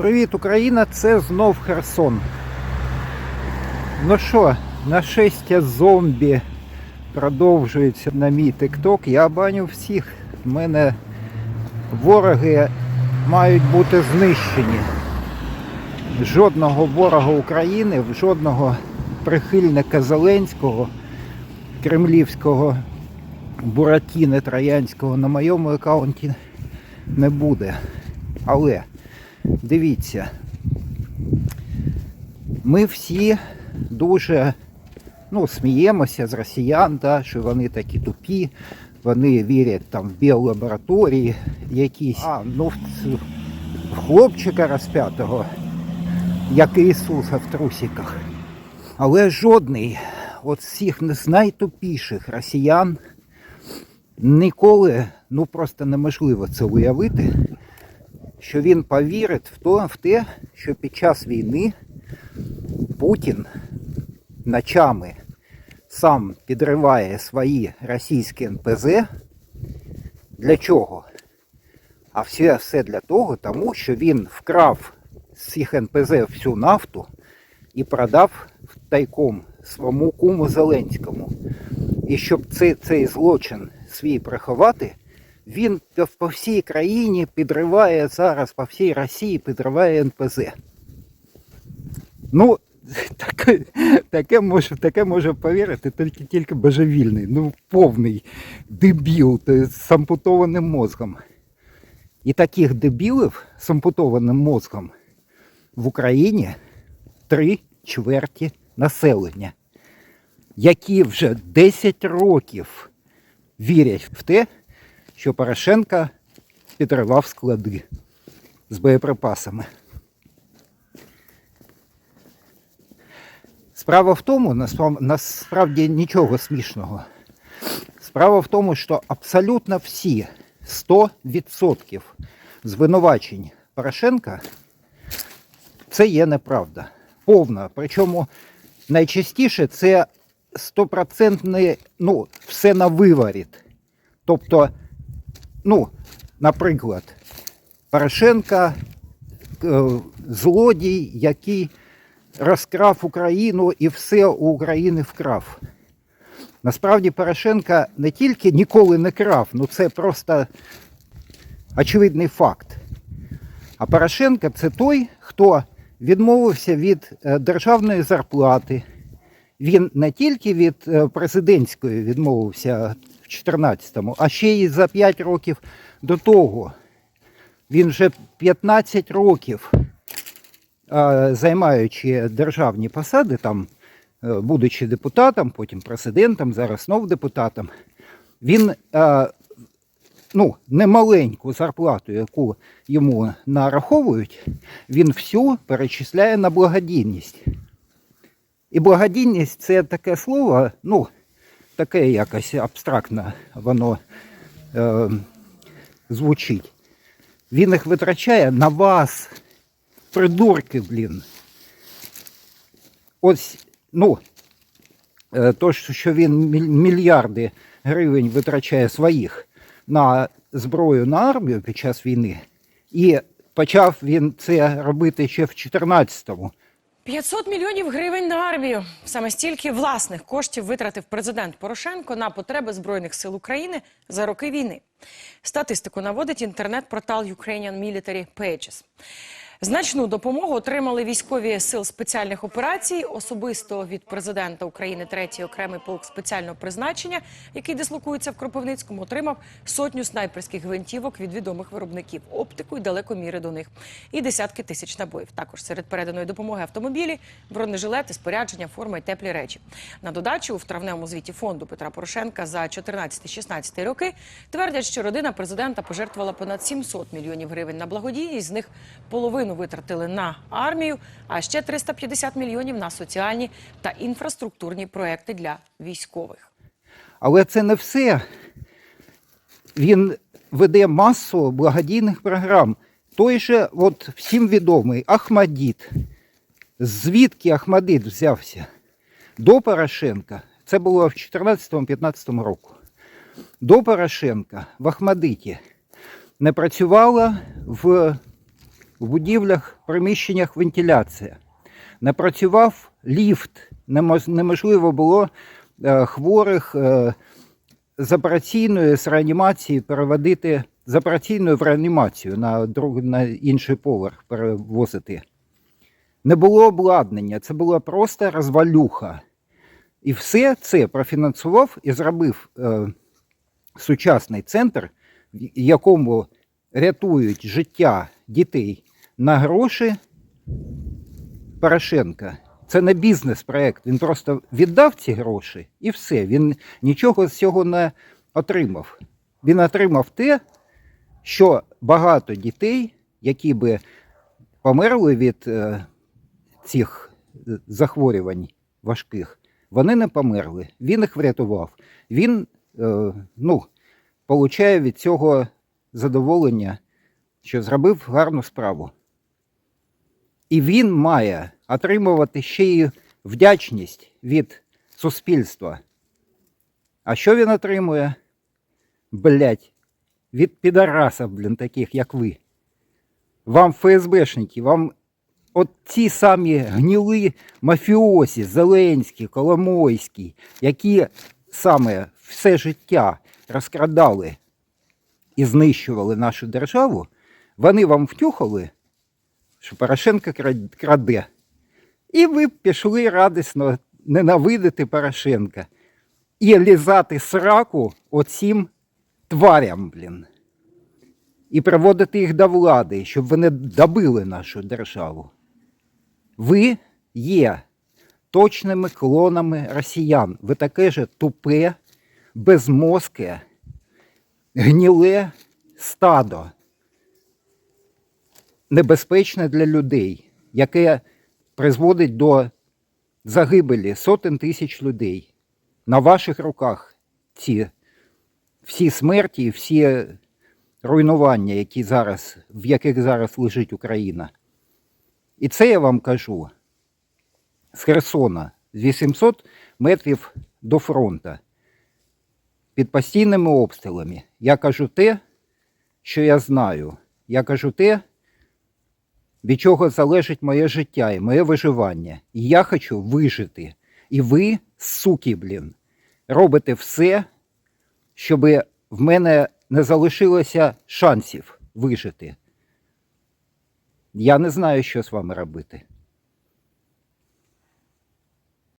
Привіт, Україна! Це знов Херсон. Ну що, нашестя зомбі продовжується на мій тикток. Я баню всіх. В мене вороги мають бути знищені. Жодного ворога України, жодного прихильника Зеленського, кремлівського Буратіни Троянського на моєму аккаунті не буде. Але дивіться, ми всі дуже ну, сміємося з росіян, да, що вони такі тупі, вони вірять там в біолабораторії якісь. А, ну в, хлопчика розп'ятого, як Ісуса в трусиках. Але жодний от всіх з найтупіших росіян ніколи, ну просто неможливо це уявити, що він повірить в, то, в те, що під час війни Путін ночами сам підриває свої російські НПЗ. Для чого? А все, все для того, тому що він вкрав з цих НПЗ всю нафту і продав тайком своєму куму Зеленському. І щоб цей, цей злочин свій приховати, він по- всій країні підриває зараз, по всій Росії підриває НПЗ. Ну, таке, таке, може, таке може повірити тільки, тільки божевільний, ну повний дебіл з ампутованим мозгом. І таких дебілів з ампутованим мозгом в Україні три чверті населення, які вже 10 років вірять в те, що Порошенко підривав склади з боєприпасами. Справа в тому, насправді нічого смішного. Справа в тому, що абсолютно всі 100% звинувачень Порошенка це є неправда. Повна. Причому найчастіше це стопроцентне, ну, все на виворіт. Тобто, ну, наприклад, Порошенка е, злодій, який розкрав Україну і все у України вкрав. Насправді Порошенка не тільки ніколи не крав, ну це просто очевидний факт. А Порошенко це той, хто відмовився від е, державної зарплати. Він не тільки від е, президентської відмовився 14-му, а ще й за 5 років до того. Він вже 15 років, займаючи державні посади, там, е, будучи депутатом, потім президентом, зараз знов депутатом, він е, ну, немаленьку зарплату, яку йому нараховують, він всю перечисляє на благодійність. І благодійність це таке слово, ну, таке якось абстрактно воно е, звучить. Він їх витрачає на вас, придурки, блін. Ось, ну, е, то, що він мільярди гривень витрачає своїх на зброю на армію під час війни, і почав він це робити ще в 14-му. 500 мільйонів гривень на армію. Саме стільки власних коштів витратив президент Порошенко на потреби збройних сил України за роки війни. Статистику наводить інтернет-портал Ukrainian Military Pages. Значну допомогу отримали військові сил спеціальних операцій, особисто від президента України третій окремий полк спеціального призначення, який дислокується в Кропивницькому, отримав сотню снайперських гвинтівок від відомих виробників, оптику і далекоміри до них, і десятки тисяч набоїв. Також серед переданої допомоги автомобілі, бронежилети, спорядження, форма і теплі речі. На додачу в травневому звіті фонду Петра Порошенка за 14-16 роки твердять, що родина президента пожертвувала понад 700 мільйонів гривень на благодійність. З них половину витратили на армію, а ще 350 мільйонів на соціальні та інфраструктурні проекти для військових. Але це не все. Він веде масу благодійних програм. Той же, от всім відомий Ахмадіт. Звідки Ахмадит взявся? До Порошенка. Це було в 2014-2015 року. До Порошенка в Ахмадиті не працювала в в будівлях, приміщеннях вентиляція. Не працював ліфт. Неможливо було е, хворих е, з операційної з реанімації переводити з операційної в реанімацію на, друг, на інший поверх перевозити. Не було обладнання, це була просто розвалюха. І все це профінансував і зробив е, сучасний центр, в якому рятують життя дітей на гроші Порошенка. Це не бізнес-проект. Він просто віддав ці гроші і все. Він нічого з цього не отримав. Він отримав те, що багато дітей, які би померли від е, цих е, захворювань важких, вони не померли. Він їх врятував. Він е, ну, получає від цього задоволення, що зробив гарну справу. І він має отримувати ще й вдячність від суспільства. А що він отримує? Блять, від підарасів, блін, таких, як ви. Вам ФСБшники, вам от ті самі гніли мафіосі, Зеленський, Коломойський, які саме все життя розкрадали і знищували нашу державу, вони вам втюхали, що Порошенко краде. І ви пішли радісно ненавидити Порошенка і лізати сраку оцім тварям, блін. І приводити їх до влади, щоб вони добили нашу державу. Ви є точними клонами росіян. Ви таке же тупе, безмозке, гніле стадо, небезпечне для людей, яке призводить до загибелі сотень тисяч людей. На ваших руках ці всі смерті, всі руйнування, які зараз, в яких зараз лежить Україна. І це я вам кажу з Херсона, з 800 метрів до фронту, під постійними обстрілами. Я кажу те, що я знаю. Я кажу те, від чого залежить моє життя і моє виживання. І я хочу вижити. І ви, суки, блін, робите все, щоб в мене не залишилося шансів вижити. Я не знаю, що з вами робити.